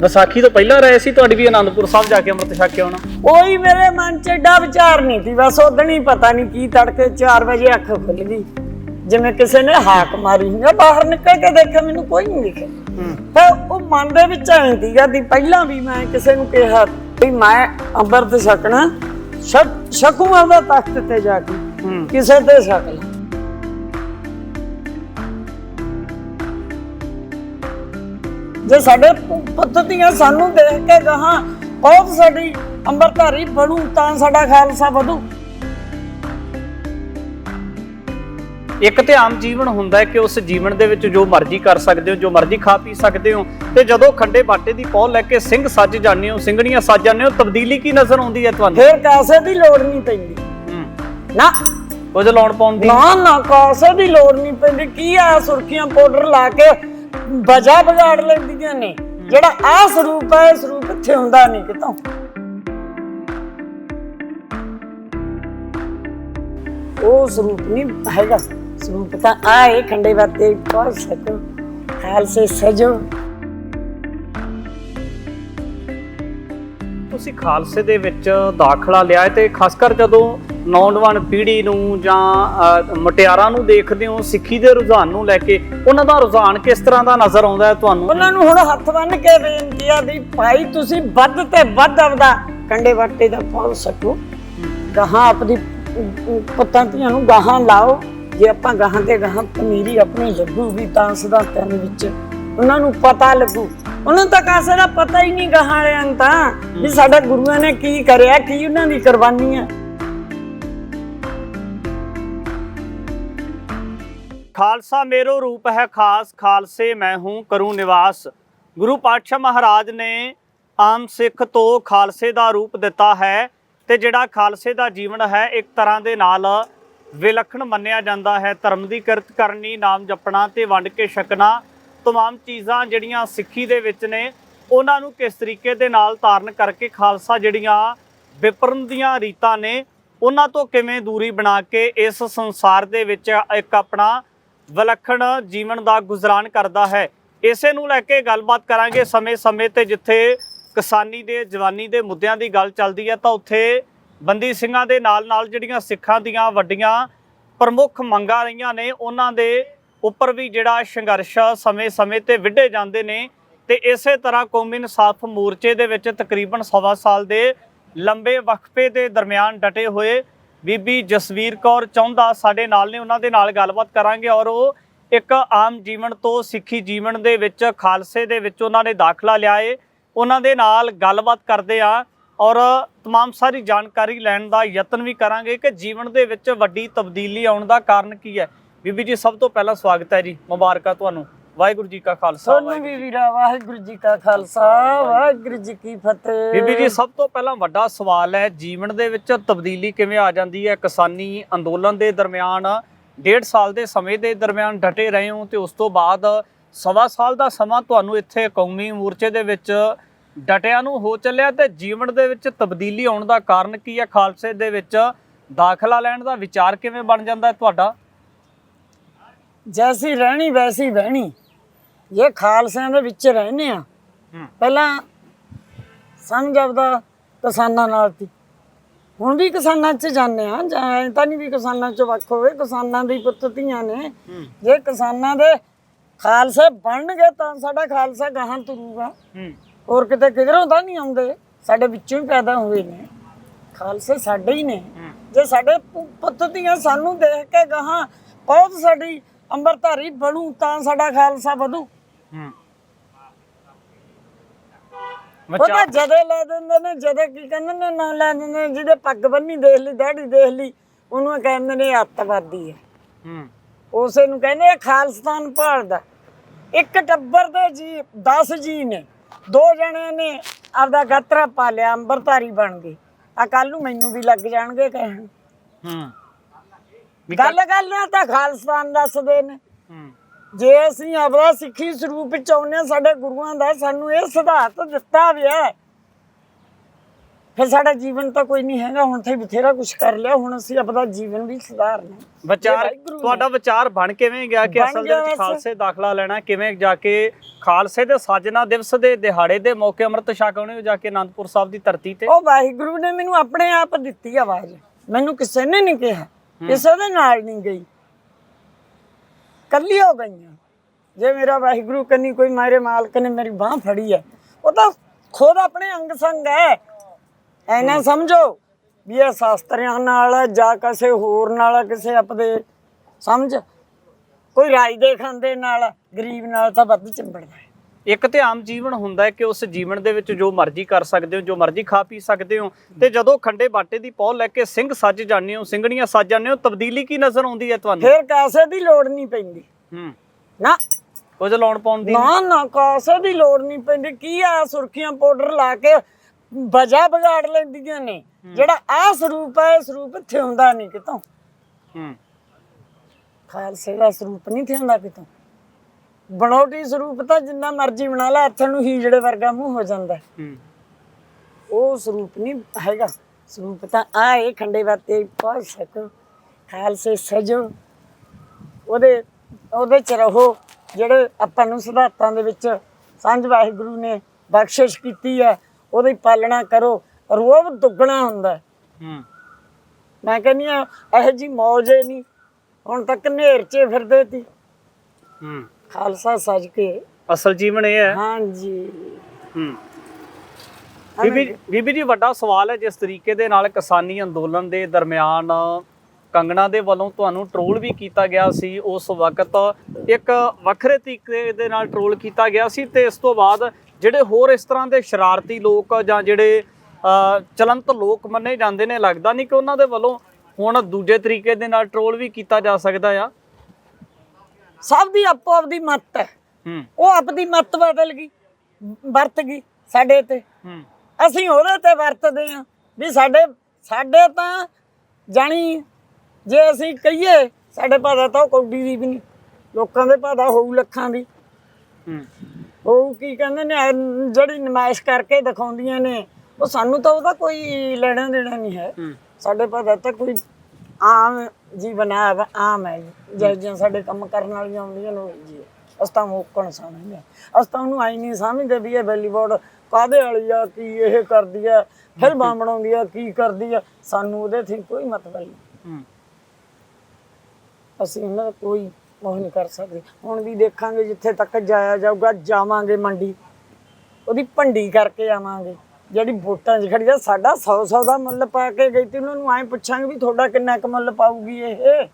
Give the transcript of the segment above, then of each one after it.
ਵਿਸਾਖੀ ਤੋਂ ਪਹਿਲਾਂ ਰਹੇ ਸੀ ਤੁਹਾਡੀ ਵੀ ਆਨੰਦਪੁਰ ਸਾਹਿਬ ਜਾ ਕੇ ਅੰਮ੍ਰਿਤ ਛਕ ਕੇ ਆਉਣਾ? ਕੋਈ ਮੇਰੇ ਮਨ 'ਚ ਏਡਾ ਵਿਚਾਰ ਨਹੀਂ ਸੀ। ਬਸ ਉਦਣ ਹੀ ਪਤਾ ਨਹੀਂ ਕੀ ਤੜਕੇ 4 ਵਜੇ ਅੱਖ ਖੁੱਲ ਗਈ। ਜਿਵੇਂ ਕਿਸੇ ਨੇ ਹਾਕ ਮਾਰੀ ਮੈਂ ਬਾਹਰ ਨਿਕਲ ਕੇ ਦੇਖਿਆ ਮੈਨੂੰ ਕੋਈ ਨਹੀਂ ਦਿਖਿਆ। ਤਾਂ ਉਹ ਮਨ ਦੇ ਵਿੱਚ ਐਂ ਸੀਗਾ ਵੀ ਪਹਿਲਾਂ ਵੀ ਮੈਂ ਕਿਸੇ ਨੂੰ ਕਿਹਾ ਵੀ ਮੈਂ ਅੰਮ੍ਰਿਤ ਛਕਣਾ ਛਕ ਛਕੂ ਆਪਦਾ ਤਖਤ ਤੇ ਜਾ ਕੇ ਕਿਸੇ ਤੇ ਛਕ ਲਾ। ਜੇ ਸਾਡੇ ਪੁੱਤ ਦੀਆਂ ਸਾਨੂੰ ਦੇਖ ਕੇ ਗਾਹਾਂ ਬਹੁਤ ਸਾਡੀ ਅੰਮ੍ਰਿਤਧਾਰੀ ਬਣੂ ਤਾਂ ਸਾਡਾ ਖਾਲਸਾ ਵਧੂ। ਇੱਕ ਤੇ ਆਮ ਜੀਵਨ ਹੁੰਦਾ ਹੈ ਕਿ ਉਸ ਜੀਵਨ ਦੇ ਵਿੱਚ ਜੋ ਮਰਜ਼ੀ ਕਰ ਸਕਦੇ ਹੋ ਜੋ ਮਰਜ਼ੀ ਖਾ ਪੀ ਸਕਦੇ ਹੋ ਤੇ ਜਦੋਂ ਖੰਡੇ ਬਾਟੇ ਦੀ ਪੌਲ ਲੈ ਕੇ ਸਿੰਘ ਸੱਜ ਜਾਂਦੇ ਹੋ ਸਿੰਘਣੀਆਂ ਸੱਜ ਜਾਂਦੇ ਹੋ ਤਬਦੀਲੀ ਕੀ ਨਜ਼ਰ ਆਉਂਦੀ ਹੈ ਤੁਹਾਨੂੰ? ਫੇਰ ਕਾਸੇ ਦੀ ਲੋੜ ਨਹੀਂ ਪੈਂਦੀ। ਹੂੰ। ਨਾ। ਕੁਝ ਲਾਉਣ ਪਾਉਣ ਦੀ? ਨਾ ਨਾ ਕਾਸੇ ਦੀ ਲੋੜ ਨਹੀਂ ਪੈਂਦੀ। ਕੀ ਆ ਸੁਰਖੀਆਂ ਪਾਊਡਰ ਲਾ ਕੇ ਵਜਾ ਵਿਗਾੜ ਲੈਂਦੀਆਂ ਨੇ। ਜਿਹੜਾ ਆ ਸਰੂਪ ਹੈ ਇਹ ਸਰੂਪ ਇੱਥੇ ਹੁੰਦਾ ਨਹੀਂ ਕਿਤੋਂ। ਉਹ ਸਰੂਪ ਨਹੀਂ ਹੈਗਾ। ਸਰੂਪ ਤਾਂ ਆ ਖੰਡੇ ਬਾਤੇ ਕਰ ਸਕੋ, ਖਾਲਸੇ ਸਜੋ। ਤੁਸੀਂ ਖਾਲਸੇ ਦੇ ਵਿੱਚ ਦਾਖਲਾ ਲਿਆ ਤੇ ਖਾਸ ਕਰ ਜਦੋਂ ਨੌਜਵਾਨ ਪੀੜ੍ਹੀ ਨੂੰ ਜਾਂ ਮੁਟਿਆਰਾਂ ਨੂੰ ਦੇਖਦੇ ਹੋ ਸਿੱਖੀ ਦੇ ਰੁਝਾਨ ਨੂੰ ਲੈ ਕੇ ਉਹਨਾਂ ਦਾ ਰੁਝਾਨ ਕਿਸ ਤਰ੍ਹਾਂ ਦਾ ਨਜ਼ਰ ਆਉਂਦਾ ਹੈ ਤੁਹਾਨੂੰ? ਉਹਨਾਂ ਨੂੰ ਹੁਣ ਹੱਥ ਬੰਨ ਕੇ ਬੇਨਤੀ ਆ ਵੀ ਭਾਈ ਤੁਸੀਂ ਵੱਧ ਤੇ ਵੱਧ ਆਪਦਾ ਕੰਡੇ ਵੱਟੇ ਦਾ ਫਲ ਸਕੋ। ਗਾਹਾਂ ਆਪਣੀ ਪੁੱਤਾਂ ਧੀਆਂ ਨੂੰ ਗਾਹਾਂ ਲਾਓ। ਜੇ ਆਪਾਂ ਗਾਹਾਂ ਤੇ ਗਾਹਾਂ ਪਨੀਰੀ ਆਪਣੀ ਲੱਗੂਗੀ ਤਾਂ ਸਿਧਾਂਤਾਂ ਦੇ ਵਿੱਚ ਉਹਨਾਂ ਨੂੰ ਪਤਾ ਲੱਗੂ। ਉਹਨਾਂ ਤਾਂ ਕਾਸੇ ਦਾ ਪਤਾ ਹੀ ਨਹੀਂ ਗਾਹਾਂ ਵਾਲਿਆਂ ਨੂੰ ਤਾਂ ਵੀ ਸਾਡੇ ਗੁਰੂਆਂ ਨੇ ਕੀ ਕਰਿਆ ਕੀ ਉਹਨਾਂ ਦੀ ਕੁਰਬਾਨੀਆਂ ਖਾਲਸਾ ਮੇਰੋ ਰੂਪ ਹੈ ਖਾਸ ਖਾਲਸੇ ਮੈਂ ਹੂੰ ਕਰੂੰ ਨਿਵਾਸ ਗੁਰੂ ਪਾਤਸ਼ਾਹ ਮਹਾਰਾਜ ਨੇ ਆਮ ਸਿੱਖ ਤੋਂ ਖਾਲਸੇ ਦਾ ਰੂਪ ਦਿੱਤਾ ਹੈ ਤੇ ਜਿਹੜਾ ਖਾਲਸੇ ਦਾ ਜੀਵਨ ਹੈ ਇੱਕ ਤਰ੍ਹਾਂ ਦੇ ਨਾਲ ਵਿਲੱਖਣ ਮੰਨਿਆ ਜਾਂਦਾ ਹੈ ਧਰਮ ਦੀ ਕਿਰਤ ਕਰਨੀ ਨਾਮ ਜਪਣਾ ਤੇ ਵੰਡ ਕੇ ਛਕਣਾ तमाम ਚੀਜ਼ਾਂ ਜਿਹੜੀਆਂ ਸਿੱਖੀ ਦੇ ਵਿੱਚ ਨੇ ਉਹਨਾਂ ਨੂੰ ਕਿਸ ਤਰੀਕੇ ਦੇ ਨਾਲ ਧਾਰਨ ਕਰਕੇ ਖਾਲਸਾ ਜਿਹੜੀਆਂ ਵਿਪਰਨ ਦੀਆਂ ਰੀਤਾਂ ਨੇ ਉਹਨਾਂ ਤੋਂ ਕਿਵੇਂ ਦੂਰੀ ਬਣਾ ਕੇ ਇਸ ਸੰਸਾਰ ਦੇ ਵਿੱਚ ਇੱਕ ਆਪਣਾ ਵਿਲੱਖਣ ਜੀਵਨ ਦਾ ਗੁਜ਼ਰਾਨ ਕਰਦਾ ਹੈ। ਇਸੇ ਨੂੰ ਲੈ ਕੇ ਗੱਲਬਾਤ ਕਰਾਂਗੇ ਸਮੇਂ-ਸਮੇਂ ਤੇ ਜਿੱਥੇ ਕਿਸਾਨੀ ਦੇ, ਜਵਾਨੀ ਦੇ ਮੁੱਦਿਆਂ ਦੀ ਗੱਲ ਚੱਲਦੀ ਹੈ, ਤਾਂ ਉੱਥੇ ਬੰਦੀ ਸਿੰਘਾਂ ਦੇ ਨਾਲ-ਨਾਲ ਜਿਹੜੀਆਂ ਸਿੱਖਾਂ ਦੀਆਂ ਵੱਡੀਆਂ ਪ੍ਰਮੁੱਖ ਮੰਗਾਂ ਰਹੀਆਂ ਨੇ, ਉਹਨਾਂ ਦੇ ਉੱਪਰ ਵੀ ਜਿਹੜਾ ਸੰਘਰਸ਼ ਸਮੇਂ-ਸਮੇਂ ਤੇ ਵਿੱਢੇ ਜਾਂਦੇ ਨੇ। ਤੇ ਇਸੇ ਤਰ੍ਹਾਂ ਕੌਮੀ ਇਨਸਾਫ ਮੋਰਚੇ ਦੇ ਵਿੱਚ ਤਕਰੀਬਨ ਸਵਾ ਸਾਲ ਦੇ ਲੰਬੇ ਵਕਫੇ ਦੇ ਦਰਮਿਆਨ ਡਟੇ ਹੋਏ ਬੀਬੀ ਜਸਵੀਰ ਕੌਰ ਚੌਂਦਾ ਸਾਡੇ ਨਾਲ ਨੇ ਉਹਨਾਂ ਦੇ ਨਾਲ ਗੱਲਬਾਤ ਕਰਾਂਗੇ ਔਰ ਉਹ ਇੱਕ ਆਮ ਜੀਵਨ ਤੋਂ ਸਿੱਖੀ ਜੀਵਨ ਦੇ ਵਿੱਚ ਖਾਲਸੇ ਦੇ ਵਿੱਚ ਉਹਨਾਂ ਨੇ ਦਾਖਲਾ ਲਿਆ ਏ ਉਹਨਾਂ ਦੇ ਨਾਲ ਗੱਲਬਾਤ ਕਰਦੇ ਆ ਔਰ तमाम ਸਾਰੀ ਜਾਣਕਾਰੀ ਲੈਣ ਦਾ ਯਤਨ ਵੀ ਕਰਾਂਗੇ ਕਿ ਜੀਵਨ ਦੇ ਵਿੱਚ ਵੱਡੀ ਤਬਦੀਲੀ ਆਉਣ ਦਾ ਕਾਰਨ ਕੀ ਹੈ ਬੀਬੀ ਜੀ ਸਭ ਤੋਂ ਪਹਿਲਾਂ ਸਵਾਗਤ ਹੈ ਜੀ ਮੁਬਾਰਕਾਂ ਤੁਹਾਨੂੰ ਵਾਹਿਗੁਰੂ ਜੀ ਕਾ ਖਾਲਸਾ ਤੁਹਾਨੂੰ ਵੀ ਵੀਰਾ ਵਾਹਿਗੁਰੂ ਜੀ ਕਾ ਖਾਲਸਾ ਵਾਹਿਗੁਰੂ ਜੀ ਕੀ ਫਤਿਹ। ਬੀਬੀ ਜੀ ਸਭ ਤੋਂ ਪਹਿਲਾਂ ਵੱਡਾ ਸਵਾਲ ਹੈ ਜੀਵਨ ਦੇ ਵਿੱਚ ਤਬਦੀਲੀ ਕਿਵੇਂ ਆ ਜਾਂਦੀ ਹੈ? ਕਿਸਾਨੀ ਅੰਦੋਲਨ ਦੇ ਦਰਮਿਆਨ ਡੇਢ ਸਾਲ ਦੇ ਸਮੇਂ ਦੇ ਦਰਮਿਆਨ ਡਟੇ ਰਹੇ ਹੋ ਤੇ ਉਸ ਤੋਂ ਬਾਅਦ ਸਵਾ ਸਾਲ ਦਾ ਸਮਾਂ ਤੁਹਾਨੂੰ ਇੱਥੇ ਕੌਮੀ ਮੋਰਚੇ ਦੇ ਵਿੱਚ ਡਟਿਆਂ ਨੂੰ ਹੋ ਚੱਲਿਆ ਤੇ ਜੀਵਨ ਦੇ ਵਿੱਚ ਤਬਦੀਲੀ ਆਉਣ ਦਾ ਕਾਰਨ ਕੀ ਹੈ? ਖਾਲਸੇ ਦੇ ਵਿੱਚ ਦਾਖਲਾ ਲੈਣ ਦਾ ਵਿਚਾਰ ਕਿਵੇਂ ਬਣ ਜਾਂਦਾ ਹੈ ਤੁਹਾਡਾ? ਜੈਸੀ ਰਹਿਣੀ ਵੈਸੀ ਬਹਿਣੀ ਇਹ ਖਾਲਸਿਆਂ ਦੇ ਵਿੱਚ ਰਹਿੰਦੇ ਆ। ਪਹਿਲਾਂ ਸਮਝ ਆਪਦਾ ਕਿਸਾਨਾਂ ਨਾਲ ਸੀ। ਹੁਣ ਵੀ ਕਿਸਾਨਾਂ 'ਚ ਜਾਂਦੇ ਆ ਜਾਂ ਤਾਂ ਨਹੀਂ ਵੀ ਕਿਸਾਨਾਂ 'ਚ ਵੱਖ ਹੋਵੇ ਕਿਸਾਨਾਂ ਦੀ ਪੁੱਤ ਧੀਆਂ ਨੇ। ਜੇ ਕਿਸਾਨਾਂ ਦੇ ਖਾਲਸੇ ਬਣਨਗੇ ਤਾਂ ਸਾਡਾ ਖਾਲਸਾ ਗਾਹਾਂ ਤੁਰੂਗਾ। ਹੋਰ ਕਿਤੇ ਕਿਧਰੋਂ ਤਾਂ ਨਹੀਂ ਆਉਂਦੇ ਸਾਡੇ ਵਿੱਚੋਂ ਹੀ ਪੈਦਾ ਹੋਏ ਨੇ। ਖਾਲਸੇ ਸਾਡੇ ਹੀ ਨੇ। ਜੇ ਸਾਡੇ ਪੁੱਤ ਦੀਆਂ ਸਾਨੂੰ ਦੇਖ ਕੇ ਗਾਹਾਂ ਬਹੁਤ ਸਾਡੀ ਅੰਮ੍ਰਿਤਧਾਰੀ ਬਣੂ ਤਾਂ ਸਾਡਾ ਖਾਲਸਾ ਵਧੂ। ਹੂੰ। ਉਹ ਤਾਂ ਜਦੇ ਲੈ ਦਿੰਦੇ ਨੇ ਜਦੇ ਕੀ ਕਹਿੰਦੇ ਨੇ ਨਾਂ ਲੈ ਦਿੰਦੇ ਨੇ ਜਿਹਦੇ ਪੱਗ ਬੰਨੀ ਦੇਖ ਲਈ ਦਾੜੀ ਦੇਖ ਲਈ ਉਹਨੂੰ ਕਹਿੰਦੇ ਨੇ ਅੱਤਵਾਦੀ ਹੈ। ਹੂੰ। ਉਸੇ ਨੂੰ ਕਹਿੰਦੇ ਆ ਖਾਲਸਤਾਨ ਭਾਲਦਾ। ਇੱਕ ਟੱਬਰ ਦੇ ਜੀ 10 ਜੀ ਨੇ ਦੋ ਜਣਿਆਂ ਨੇ ਆਪਦਾ ਗਾਤਰਾ ਪਾ ਲਿਆ ਅੰਬਰਧਾਰੀ ਬਣ ਗਏ। ਆ ਕੱਲ ਨੂੰ ਮੈਨੂੰ ਵੀ ਲੱਗ ਜਾਣਗੇ ਕਹਿਣ। ਹੂੰ। ਗੱਲ ਗੱਲ ਨਾਲ ਤਾਂ ਖਾਲਸਤਾਨ ਦੱਸਦੇ ਨੇ। ਹੂੰ। ਜੇ ਅਸੀਂ ਆਪਦਾ ਸਿੱਖੀ ਸਰੂਪ ਵਿੱਚ ਆਉਂਦੇ ਸਾਡੇ ਗੁਰੂਆਂ ਦਾ ਸਾਨੂੰ ਇਹ ਸਿਧਾਂਤ ਦਿੱਤਾ ਹੋਇਆ ਫਿਰ ਸਾਡਾ ਜੀਵਨ ਤਾਂ ਕੋਈ ਨਹੀਂ ਹੈਗਾ ਹੁਣ ਤੇ ਬਥੇਰਾ ਕੁਝ ਕਰ ਲਿਆ ਹੁਣ ਅਸੀਂ ਆਪਣਾ ਜੀਵਨ ਵੀ ਸੁਧਾਰਨਾ ਵਿਚਾਰ ਤੁਹਾਡਾ ਵਿਚਾਰ ਬਣ ਕਿਵੇਂ ਗਿਆ ਕਿ ਅਸਲ ਦੇ ਵਿੱਚ। ਖਾਲਸੇ ਦਾਖਲਾ ਲੈਣਾ ਕਿਵੇਂ ਜਾ ਕੇ ਖਾਲਸੇ ਦੇ ਸਾਜਨਾ ਦਿਵਸ ਦੇ ਦਿਹਾੜੇ ਦੇ ਮੌਕੇ ਅੰਮ੍ਰਿਤ ਛਕਾਉਣੇ ਜਾ ਕੇ ਆਨੰਦਪੁਰ ਸਾਹਿਬ ਦੀ ਧਰਤੀ ਤੇ? ਉਹ ਵਾਹਿਗੁਰੂ ਨੇ ਮੈਨੂੰ ਆਪਣੇ ਆਪ ਦਿੱਤੀ ਆਵਾਜ਼। ਮੈਨੂੰ ਕਿਸੇ ਨੇ ਨਹੀਂ ਕਿਹਾ ਕਿਸੇ ਦੇ ਨਾਲ ਨਹੀਂ ਗਈ। ਕੱਲੀ ਹੋ ਗਈਆਂ। ਜੇ ਮੇਰਾ ਵਾਹਿਗੁਰੂ ਕੰਨੀ ਕੋਈ ਮਾਰੇ ਮਾਲਕ ਨੇ ਮੇਰੀ ਬਾਹ ਫੜੀ ਹੈ ਉਹ ਤਾਂ ਖੁਦ ਆਪਣੇ ਅੰਗ ਸੰਗ ਹੈ। ਐਨਾ ਸਮਝੋ ਵੀ ਇਹ ਸ਼ਾਸਤਰੀਆਂ ਨਾਲ ਜਾਂ ਕਿਸੇ ਹੋਰ ਨਾਲ ਕਿਸੇ ਆਪਦੇ ਸਮਝ? ਕੋਈ ਰਾਜ ਦੇ ਖਾਂਦੇ ਨਾਲ ਗਰੀਬ ਨਾਲ ਤਾਂ ਵੱਧ ਚਿੰਬੜਦਾ ਇੱਕ ਤੇ ਆਮ ਜੀਵਨ ਹੁੰਦਾ ਹੈ ਕਿ ਉਸ ਜੀਵਨ ਦੇ ਵਿੱਚ ਜੋ ਮਰਜ਼ੀ ਕਰ ਸਕਦੇ ਹੋ ਜੋ ਮਰਜ਼ੀ ਖਾ ਪੀ ਸਕਦੇ ਹੋ ਤੇ ਜਦੋਂ ਖੰਡੇ ਬਾਟੇ ਦੀ ਪੌਲ ਲੈ ਕੇ ਸਿੰਘ ਸੱਜ ਜਾਂਦੇ ਹੋ ਸਿੰਘਣੀਆਂ ਸੱਜ ਜਾਂਦੇ ਹੋ ਤਬਦੀਲੀ ਕੀ ਨਜ਼ਰ ਆਉਂਦੀ ਹੈ ਤੁਹਾਨੂੰ? ਫਿਰ ਕਾਸੇ ਦੀ ਲੋੜ ਨਹੀਂ ਪੈਂਦੀ। ਹੂੰ। ਨਾ। ਕੁਝ ਲਾਉਣ ਪਾਉਣ ਦੀ ਨਾ ਨਾ ਕਾਸੇ ਦੀ ਲੋੜ ਨਹੀਂ ਪੈਂਦੀ। ਕੀ ਆ ਸੁਰਖੀਆਂ ਪਾਊਡਰ ਲਾ ਕੇ ਵਜਾ ਵਿਗਾੜ ਲੈਂਦੀਆਂ ਨੇ? ਜਿਹੜਾ ਆ ਸਰੂਪ ਹੈ ਸਰੂਪ ਇੱਥੇ ਹੁੰਦਾ ਨਹੀਂ ਕਿਤੋਂ। ਹੂੰ। ਖਾਲਸੇ ਦਾ ਸਰੂਪ ਨਹੀਂ ਇੱਥੇ ਹੁੰਦਾ ਕਿਤੋਂ? ਬਣਾਉਟੀ ਸਰੂਪ ਤਾਂ ਜਿੰਨਾ ਮਰਜ਼ੀ ਬਣਾ ਲੈ ਹੱਥ ਨੂੰ ਹੀਜੜੇ ਵਰਗਾ ਮੂੰਹ ਹੋ ਜਾਂਦਾ। ਹੈ। ਉਹ ਸਰੂਪ ਨਹੀਂ ਹੈਗਾ। ਸਰੂਪ ਤਾਂ ਆ ਇਹ ਖੰਡੇ ਬਾਤੇ ਪੜ ਸਕੋ ਖਾਲਸੇ ਸਜੋ ਉਹਦੇ ਉਹਦੇ ਚ ਰਹੋ ਜਿਹੜੇ ਆਪਾਂ ਨੂੰ ਸਿਧਾਂਤਾਂ ਦੇ ਵਿੱਚ ਸਾਂਝ ਵਾਹਿਗੁਰੂ ਨੇ ਬਖਸ਼ਿਸ਼ ਕੀਤੀ ਹੈ ਉਹਦੀ ਪਾਲਣਾ ਕਰੋ ਰੋਬ ਦੁੱਗਣਾ ਹੁੰਦਾ ਹੈ। ਮੈਂ ਕਹਿੰਦੀ ਆ ਇਹੋ ਜੀ ਮੌਜ ਨਹੀਂ। ਹੁਣ ਤੱਕ ਨੇਰ 'ਚ ਫਿਰਦੇ ਤੀ ਹੂੰ। ਖਾਲਸਾ ਸਜ ਕੇ। ਅਸਲ ਜੀਵਨ ਇਹ ਹੈ। ਹਾਂਜੀ। ਹੂੰ। ਬੀਬੀ ਬੀਬੀ ਜੀ ਵੱਡਾ ਸਵਾਲ ਹੈ ਜਿਸ ਤਰੀਕੇ ਦੇ ਨਾਲ ਕਿਸਾਨੀ ਅੰਦੋਲਨ ਦੇ ਦਰਮਿਆਨ ਕੰਗਣਾ ਦੇ ਵੱਲੋਂ ਤੁਹਾਨੂੰ ਟਰੋਲ ਵੀ ਕੀਤਾ ਗਿਆ ਸੀ। ਉਸ ਵਕਤ ਇੱਕ ਵੱਖਰੇ ਤਰੀਕੇ ਦੇ ਨਾਲ ਟਰੋਲ ਕੀਤਾ ਗਿਆ ਸੀ ਤੇ ਇਸ ਤੋਂ ਬਾਅਦ ਜਿਹੜੇ ਹੋਰ ਇਸ ਤਰ੍ਹਾਂ ਦੇ ਸ਼ਰਾਰਤੀ ਲੋਕ ਜਾਂ ਜਿਹੜੇ ਚਲੰਤ ਲੋਕ ਮੰਨੇ ਜਾਂਦੇ ਨੇ ਲੱਗਦਾ ਨਹੀਂ ਕਿ ਉਹਨਾਂ ਦੇ ਵੱਲੋਂ ਹੁਣ ਦੂਜੇ ਤਰੀਕੇ ਦੇ ਨਾਲ ਟਰੋਲ ਵੀ ਕੀਤਾ ਜਾ ਸਕਦਾ ਆ। ਸਭ ਦੀ ਆਪੋ ਆਪਦੀ ਮੱਤ ਹੈ। ਹੂੰ। ਉਹ ਆਪਦੀ ਮੱਤ ਬਦਲ ਗਈ ਵਰਤ ਗਈ ਸਾਡੇ ਤੇ। ਹੂੰ। ਅਸੀਂ ਉਹਦੇ ਤੇ ਵਰਤਦੇ ਆ ਵੀ ਸਾਡੇ ਸਾਡੇ ਤਾਂ ਜਾਣੀ ਜੇ ਅਸੀਂ ਕਹੀਏ ਸਾਡੇ ਭਾਦਾ ਤਾਂ ਕੌਡੀ ਦੀ ਵੀ ਨਹੀਂ ਲੋਕਾਂ ਦੇ ਭਾਦਾ ਹੋਊ ਲੱਖਾਂ ਦੀ। ਹੂੰ। ਉਹ ਕੀ ਕਹਿੰਦੇ ਨੇ ਜਿਹੜੀ ਨਮਾਇਸ਼ ਕਰਕੇ ਦਿਖਾਉਂਦੀਆਂ ਨੇ ਉਹ ਸਾਨੂੰ ਤਾਂ ਉਹਦਾ ਕੋਈ ਲੈਣਾ ਦੇਣਾ ਨਹੀਂ ਹੈ। ਹੂੰ। ਸਾਡੇ ਭਾਦਾ ਤਾਂ ਕੋਈ ਆਮ ਜੀਵਨ ਵਾ- ਆਮ ਹੈ ਜੇ। ਜੇ ਸਾਡੇ ਕੰਮ ਕਰਨ ਵਾਲੀਆਂ ਆਉਂਦੀਆਂ ਨੇ ਉਹ ਜੀ। ਅਸੀਂ ਤਾਂ ਮੋਕਣ ਸਮਝਦੇ ਹਾਂ। ਅਸੀਂ ਤਾਂ ਉਹਨੂੰ ਆਈ ਨਹੀਂ ਸਮਝਦੇ ਵੀ ਇਹ ਬੈਲੀਬੋਰਡ ਕਾਦੇ ਵਾਲੀ ਆ ਕੀ ਇਹ ਕਰਦੀ ਆ ਫਿਲਮਾਂ ਬਣਾਉਂਦੀ ਆ ਕੀ ਕਰਦੀ ਆ। ਸਾਨੂੰ ਉਹਦੇ ਤੇ ਕੋਈ ਮਤਲਬ ਨਹੀਂ। ਅਸੀਂ ਉਹਨਾਂ ਦਾ ਕੋਈ ਉਹ ਨਹੀਂ ਕਰ ਸਕਦੇ। ਹੁਣ ਵੀ ਦੇਖਾਂਗੇ ਜਿੱਥੇ ਤੱਕ ਜਾਇਆ ਜਾਊਗਾ ਜਾਵਾਂਗੇ ਮੰਡੀ। ਉਹਦੀ ਭੰਡੀ ਕਰਕੇ ਆਵਾਂਗੇ। ਜਿਹੜੀ ਵੋਟਾਂ 'ਚ ਖੜੀ ਆ ਸਾਡਾ 100 100 ਦਾ ਮੁੱਲ ਪਾ ਕੇ ਗਈ ਤੇ ਉਹਨਾਂ ਨੂੰ ਐਂ ਪੁੱਛਾਂਗੇ ਵੀ ਤੁਹਾਡਾ ਕਿੰਨਾ ਕੁ ਮੁੱਲ ਪਾਊਗੀ ਇਹ?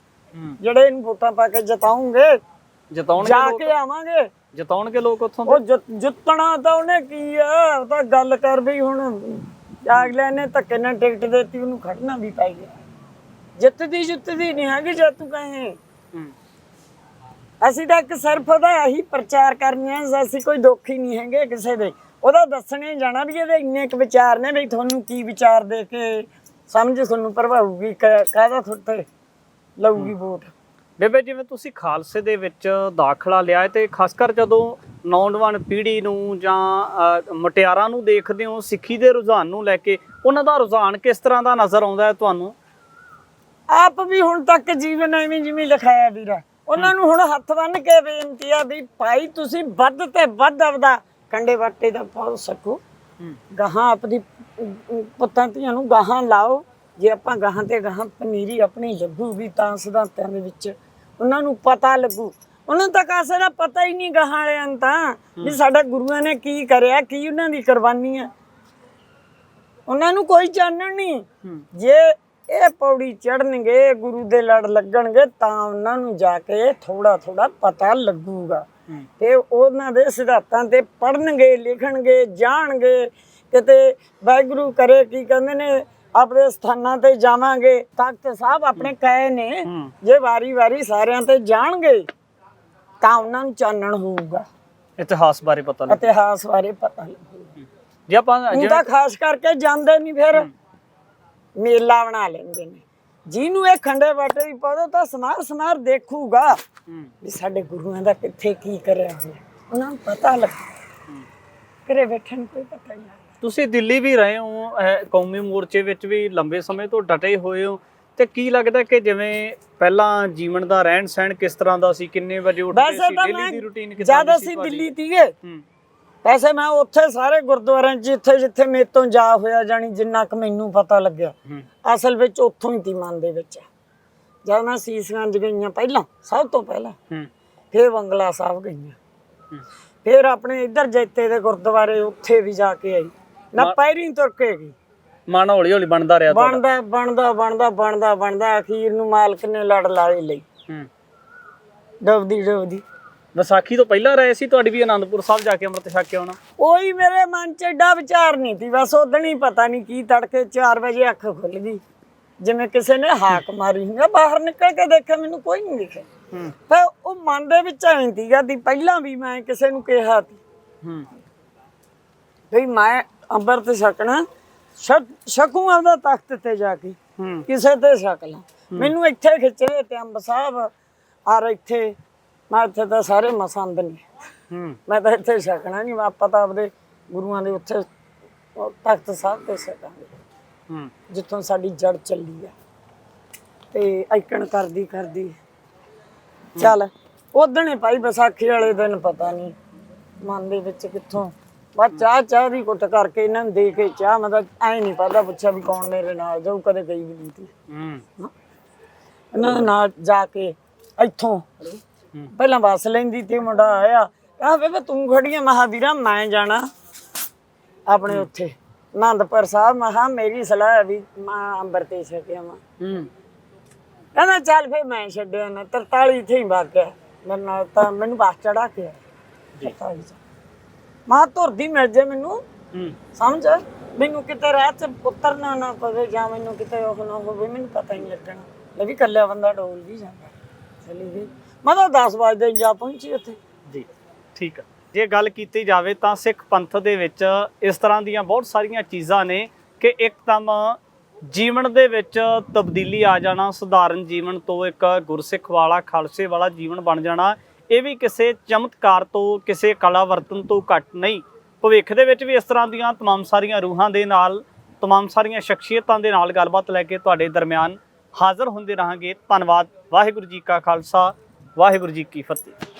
ਜਿਹੜੇ ਇਹਨੂੰ ਵੋਟਾਂ ਪਾ ਕੇ ਜਿਤਾਉਂਗੇ ਜਿਤਾਉਣਗੇ ਜਾ ਕੇ ਆਵਾਂਗੇ। ਜਿਤਾਉਣਗੇ ਲੋਕ ਉੱਥੋਂ ਉਹ ਜਿੱਤ- ਜਿੱਤਣਾ ਤਾਂ ਉਹਨੇ ਕੀ ਆ? ਉਹ ਤਾਂ ਗੱਲ ਕਰ ਵੀ ਹੁਣ ਅਗਲੇ ਨੇ ਧੱਕੇ ਨਾਲ ਟਿਕਟ ਦਿੱਤੀ ਉਹਨੂੰ ਖੜਨਾ ਵੀ ਪੈ ਗਿਆ। ਜਿੱਤਦੀ ਜਿੱਤਦੀ ਨਹੀਂ ਹੈਗੀ ਜੇ ਤੂੰ ਕਹੇ। ਅਸੀਂ ਤਾਂ ਇੱਕ ਸਿਰਫ ਉਹਦਾ ਇਹੀ ਪ੍ਰਚਾਰ ਕਰਨੇ ਆ ਅਸੀਂ ਕੋਈ ਦੁੱਖ ਹੀ ਨਹੀਂ ਹੈਗੇ ਕਿਸੇ ਦੇ। ਉਹਦਾ ਦੱਸਣੇ ਜਾਣਾ ਵੀ ਇਹਦੇ ਇੰਨੇ ਕੁ ਵਿਚਾਰ ਨੇ ਵੀ ਤੁਹਾਨੂੰ ਕੀ ਵਿਚਾਰ ਦੇ ਕੇ ਸਮਝ ਤੁਹਾਨੂੰ ਪ੍ਰਭਾਵੂਗੀ ਕਾਹਦਾ ਤੁਹਾਡੇ ਲਊਗੀ ਵੋਟ? ਬੇਬੇ ਜਿਵੇਂ ਤੁਸੀਂ ਖਾਲਸੇ ਦੇ ਵਿੱਚ ਦਾਖਲਾ ਲਿਆ ਤੇ ਖਾਸ ਕਰ ਜਦੋਂ ਨੌਜਵਾਨ ਪੀੜ੍ਹੀ ਨੂੰ ਜਾਂ ਮੁਟਿਆਰਾਂ ਨੂੰ ਦੇਖਦੇ ਹੋ ਸਿੱਖੀ ਦੇ ਰੁਝਾਨ ਨੂੰ ਲੈ ਕੇ ਉਹਨਾਂ ਦਾ ਰੁਝਾਨ ਕਿਸ ਤਰ੍ਹਾਂ ਦਾ ਨਜ਼ਰ ਆਉਂਦਾ ਹੈ ਤੁਹਾਨੂੰ? ਆਪ ਵੀ ਹੁਣ ਤੱਕ ਜੀਵਨ ਐਵੇਂ ਜਿਵੇਂ ਲਿਖਾਇਆ ਵੀਰਾ। ਉਹਨਾਂ ਨੂੰ ਹੁਣ ਹੱਥ ਬੰਨ ਕੇ ਬੇਨਤੀ ਆ ਵੀ ਭਾਈ ਤੁਸੀਂ ਵੱਧ ਤੇ ਵੱਧ ਆਪਦਾ ਕੰਡੇ ਵਾਟੇ ਦਾ ਪਾਉ ਸਕੋ। ਹੂੰ। ਗਾਹਾਂ ਅਮ, ਪੁੱਤਾਂ ਧੀਆਂ ਨੂੰ ਗਾਹਾਂ ਲਾਓ। ਜੇ ਆਪਾਂ ਗਾਹਾਂ ਤੇ ਗਾਹਾਂ ਪਨੀਰੀ ਆਪਣੀ ਲੱਗੂਗੀ ਤਾਂ ਸਿਧਾਂਤਾਂ ਦੇ ਵਿੱਚ ਉਹਨਾਂ ਨੂੰ ਪਤਾ ਲੱਗੂ। ਉਹਨਾਂ ਨੂੰ ਤਾਂ ਕਾਸੇ ਦਾ ਪਤਾ ਹੀ ਨਹੀਂ ਗਾਹਾਂ ਵਾਲਿਆਂ ਨੂੰ ਤਾਂ। ਵੀ ਸਾਡਾ ਗੁਰੂਆਂ ਨੇ ਕੀ ਕਰਿਆ ਕੀ ਉਹਨਾਂ ਦੀ ਕੁਰਬਾਨੀ ਆ। ਉਹਨਾਂ ਨੂੰ ਕੋਈ ਚਾਨਣ ਨਹੀਂ। ਹੂੰ। ਜੇ ਇਹ ਪੌੜੀ ਚੜਨਗੇ ਗੁਰੂ ਦੇ ਲੜ ਲੱਗਣਗੇ ਤਾਂ ਉਹਨਾਂ ਨੂੰ ਜਾ ਕੇ ਥੋੜਾ ਥੋੜਾ ਪਤਾ ਲੱਗੂਗਾ। ਹੂੰ ਤੇ ਉਹਨਾਂ ਦੇ ਸਿਧਾਂਤਾਂ ਤੇ ਪੜਨਗੇ ਲਿਖਣਗੇ ਜਾਣਗੇ ਕਿਤੇ ਵਾਹਿਗੁਰੂ ਕਰੇ ਕੀ ਕਹਿੰਦੇ ਨੇ ਆਪਣੇ ਸਥਾਨਾਂ ਤੇ ਜਾਵਾਂਗੇ। ਤਖਤ ਸਾਹਿਬ ਆਪਣੇ ਕਹੇ ਨੇ ਜੇ ਵਾਰੀ ਵਾਰੀ ਸਾਰਿਆਂ ਤੇ ਜਾਣਗੇ ਤਾਂ ਉਹਨਾਂ ਨੂੰ ਚਾਨਣ ਹੋਊਗਾ। ਇਤਿਹਾਸ ਬਾਰੇ ਪਤਾ ਲੱਗ। ਇਤਿਹਾਸ ਬਾਰੇ ਪਤਾ ਲੱਗੂਗਾ ਜੇ ਆਪਾਂ ਤਾਂ ਖਾਸ ਕਰਕੇ ਜਾਂਦੇ ਨਹੀਂ ਫਿਰ। ਮੇਲਾ ਬਣਾ ਲੈਂਦੇ ਨੇ। ਜਿਹਨੂੰ ਇਹ ਖੰਡੇ ਬਾਟੇ ਦੀ ਪੌਦਾ ਤਾਂ ਸਮਾਰ ਸਮਾਰ ਦੇਖੂਗਾ ਵੀ ਸਾਡੇ ਗੁਰੂਆਂ ਦਾ ਕਿੱਥੇ ਕੀ ਕਰਿਆ ਹੋਇਆ। ਉਹਨਾਂ ਨੂੰ ਪਤਾ ਲੱਗ ਘਰੇ ਬੈਠਣ ਕੋਈ ਪਤਾ ਨਹੀਂ ਤੁਸੀਂ ਦਿੱਲੀ ਵੀ ਰਹੇ ਹੋ ਕੌਮੀ ਮੋਰਚੇ ਵਿੱਚ ਵੀ ਲੰਬੇ ਸਮੇਂ ਤੋਂ ਡਟੇ ਹੋਏ ਹੋ। ਤੇ ਕੀ ਲੱਗਦਾ ਕਿ ਜਿਵੇਂ ਪਹਿਲਾਂ ਜੀਵਨ ਦਾ ਰਹਿਣ ਸਹਿਣ ਕਿਸ ਤਰ੍ਹਾਂ ਦਾ ਸੀ? ਕਿੰਨੇ ਵਜੇ ਉੱਠਦੇ ਸੀ? ਡੇਲੀ ਦੀ ਰੁਟੀਨ ਜਦ ਕਿੱਦਾਂ ਸੀ ਅਸੀਂ ਤੁਹਾਡੀ? ਦਿੱਲੀ ਹੂੰ। ਵੈਸੇ ਮੈਂ ਉੱਥੇ ਸਾਰੇ ਗੁਰਦੁਆਰਿਆਂ 'ਚ ਜਿੱਥੇ ਜਿੱਥੇ ਮੇਰੇ ਤੋਂ ਜਾ ਹੋਇਆ ਜਾਣੀ ਜਿੰਨਾ ਕੁ ਮੈਨੂੰ ਪਤਾ ਲੱਗਿਆ ਅਸਲ ਵਿੱਚ ਉੱਥੋਂ ਹੀ ਤੀ ਮਨ ਦੇ ਵਿੱਚ। ਜਦ ਮੈਂ ਸੀਸਗੰਜ ਗਈਆਂ ਪਹਿਲਾਂ ਸਭ ਤੋਂ ਪਹਿਲਾਂ ਫਿਰ ਬੰਗਲਾ ਸਾਹਿਬ ਗਈਆਂ। ਫਿਰ ਆਪਣੇ ਇੱਧਰ ਜੈਤੇ ਦੇ ਗੁਰਦੁਆਰੇ ਉੱਥੇ ਵੀ ਜਾ ਕੇ ਆਈ। ਨਾ ਪੈਰੀ ਤੁਰ ਕੇ ਗਈ। ਮਨ ਹੌਲੀ ਹੌਲੀ ਬਣਦਾ ਰਿਹਾ ਬਣਦਾ ਬਣਦਾ ਬਣਦਾ ਬਣਦਾ ਬਣਦਾ ਅਖੀਰ ਨੂੰ ਮਾਲਕ ਨੇ ਲੜ ਲਾਏ ਲਈ। ਹੂੰ। ਡੁੱਬਦੀ ਡੁੱਬਦੀ ਵਿਸਾਖੀ ਤੋਂ ਪਹਿਲਾਂ ਰਹੇ ਸੀ ਤੁਹਾਡੀ ਵੀ ਆਨੰਦਪੁਰ ਸਾਹਿਬ ਜਾ ਕੇ ਅੰਮ੍ਰਿਤ ਛਕ ਕੇ ਆਉਣਾ? ਉਹੀ ਮੇਰੇ ਮਨ 'ਚ ਏਡਾ ਵਿਚਾਰ ਨਹੀਂ ਸੀ ਬਸ ਉਦਣ ਹੀ ਪਤਾ ਨਹੀਂ ਕੀ ਤੜਕੇ 4 ਵਜੇ ਅੱਖ ਖੁੱਲ ਗਈ। ਜਿਵੇਂ ਕਿਸੇ ਨੇ ਹਾਕ ਮਾਰੀ ਮੈਂ ਬਾਹਰ ਨਿਕਲ ਕੇ ਦੇਖਿਆ ਮੈਨੂੰ ਕੋਈ ਨਹੀਂ ਦਿਖਿਆ। ਹੂੰ। ਫਿਰ ਉਹ ਮਨ ਦੇ ਵਿੱਚ ਐਂ ਸੀਗਾ ਦੀ ਪਹਿਲਾਂ ਵੀ ਮੈਂ ਕਿਸੇ ਨੂੰ ਕਿਹਾ ਸੀ ਹੂੰ। ਵੀ ਮੈਂ ਅੰਮ੍ਰਿਤ ਛਕਣਾ ਛਕ- ਆਪਦਾ ਤਖਤ ਤੇ ਜਾ ਕੇ ਕਿਸੇ ਤੇ ਛਕ ਲਾਂ। ਮੈਨੂੰ ਇੱਥੇ ਖਿੱਚੇ ਤੇ ਅੰਬ ਸਾਹਿਬ ਆਰ ਇੱਥੇ ਮੈਂ ਇੱਥੇ ਤਾਂ ਸਾਰੇ ਮਸੰਦ ਨੇ ਹੂੰ। ਮੈਂ ਤਾਂ ਇੱਥੇ ਛਕਣਾ ਨਹੀਂ ਆਪਾਂ ਤਾਂ ਆਪਦੇ ਗੁਰੂਆਂ ਦੇ ਉੱਥੇ ਤਖਤ ਸਾਹਿਬ ਤੇ ਛਕਾਂਗੇ। ਹੂੰ। ਜਿੱਥੋਂ ਸਾਡੀ ਜੜ ਚੱਲੀ ਆ। ਤੇ ਐਕਣ ਕਰਦੀ ਕਰਦੀ। ਚੱਲ ਉਦਣ ਹੀ ਭਾਈ ਵਿਸਾਖੀ ਵਾਲੇ ਦਿਨ ਪਤਾ ਨਹੀਂ ਮਨ ਦੇ ਵਿੱਚ ਕਿੱਥੋਂ ਬਸ ਚਾਹ ਚਾਹ ਦੀ ਕੁੱਟ ਕਰਕੇ ਇਹਨਾਂ ਨੂੰ ਦੇ ਕੇ ਚਾਹ ਮੈਂ ਤਾਂ ਐ ਨਹੀਂ ਪਤਾ ਪੁੱਛਿਆ ਵੀ ਕੌਣ ਮੇਰੇ ਨਾਲ ਜਾਊ ਕਦੇ ਗਈ ਵੀ ਨਹੀਂ ਸੀ ਹੂੰ। ਇਹਨਾਂ ਦੇ ਨਾਲ ਜਾ ਕੇ ਇੱਥੋਂ। ਪਹਿਲਾਂ ਬੱਸ ਲੈਂਦੀ ਤੇ ਮੁੰਡਾ ਆਇਆ ਕਹਾ ਬੇਬੇ ਤੂੰ ਖੜੀ ਆ ਮਹਾਵੀਰਾ ਮੈਂ ਜਾਣਾ ਆਪਣੇ ਉੱਥੇ। ਆਨੰਦਪੁਰ ਸਾਹਿਬ ਮਹਾ ਮੇਰੀ ਸਲਾਹ ਹੈ ਵੀ ਮੈਂ ਅੰਬਰ ਤੇ ਛਕਿਆ ਮੈਂ ਹੂੰ। ਕਹਿੰਦਾ ਚੱਲ ਫੇ ਮੈਂ ਛੱਡਿਆ ਨਾ 43 ਇੱਥੇ ਹੀ ਵਗ ਗਿਆ। ਮੇਰੇ ਨਾਲ ਤਾਂ ਮੈਨੂੰ ਬੱਸ ਚੜਾ ਕੇ ਆਇਆ। 43 ਚ। ਮਾਂ ਤੁਰਦੀ ਮਿਲ ਜੇ ਮੈਨੂੰ। ਹੂੰ। ਸਮਝ? ਮੈਨੂੰ ਕਿਤੇ ਰਾਹ ਚ ਉਤਰਨਾ ਨਾ ਪਵੇ ਜਾਂ ਮੈਨੂੰ ਕਿਤੇ ਉਹ ਨਾ ਹੋਵੇ ਮੈਨੂੰ ਪਤਾ ਹੀ ਨਹੀਂ ਲੱਗਣਾ। ਲੈ ਵੀ ਕੱਲਿਆ ਬੰਦਾ ਡੋਲ ਵੀ ਜਾਂਦਾ। ਚਲੀ ਗਈ ਮੈਂ ਤਾਂ 10 ਵਜੇ ਜਾ ਪਹੁੰਚੀ ਉੱਥੇ ਜੀ ਠੀਕ ਹੈ ਜੇ ਗੱਲ ਕੀਤੀ ਜਾਵੇ ਤਾਂ ਸਿੱਖ ਪੰਥ ਦੇ ਵਿੱਚ ਇਸ ਤਰ੍ਹਾਂ ਦੀਆਂ ਬਹੁਤ ਸਾਰੀਆਂ ਚੀਜ਼ਾਂ ਨੇ ਕਿ ਇੱਕਦਮ ਜੀਵਨ ਦੇ ਵਿੱਚ ਤਬਦੀਲੀ ਆ ਜਾਣਾ ਸਧਾਰਨ ਜੀਵਨ ਤੋਂ ਇੱਕ ਗੁਰਸਿੱਖ ਵਾਲਾ ਖਾਲਸੇ ਵਾਲਾ ਜੀਵਨ ਬਣ ਜਾਣਾ ਇਹ ਵੀ ਕਿਸੇ ਚਮਤਕਾਰ ਤੋਂ ਕਿਸੇ ਕਲਾ ਵਰਤਨ ਤੋਂ ਘੱਟ ਨਹੀਂ ਭਵਿੱਖ ਦੇ ਵਿੱਚ ਵੀ ਇਸ ਤਰ੍ਹਾਂ ਦੀਆਂ तमाम ਸਾਰੀਆਂ ਰੂਹਾਂ ਦੇ ਨਾਲ तमाम ਸਾਰੀਆਂ ਸ਼ਖਸੀਅਤਾਂ ਦੇ ਨਾਲ ਗੱਲਬਾਤ ਲੈ ਕੇ ਤੁਹਾਡੇ ਦਰਮਿਆਨ ਹਾਜ਼ਰ ਹੁੰਦੇ ਰਹਾਂਗੇ ਧੰਨਵਾਦ ਵਾਹਿਗੁਰੂ ਜੀ ਕਾ ਖਾਲਸਾ ਵਾਹਿਗੁਰੂ ਜੀ ਕੀ ਫਤਿਹ।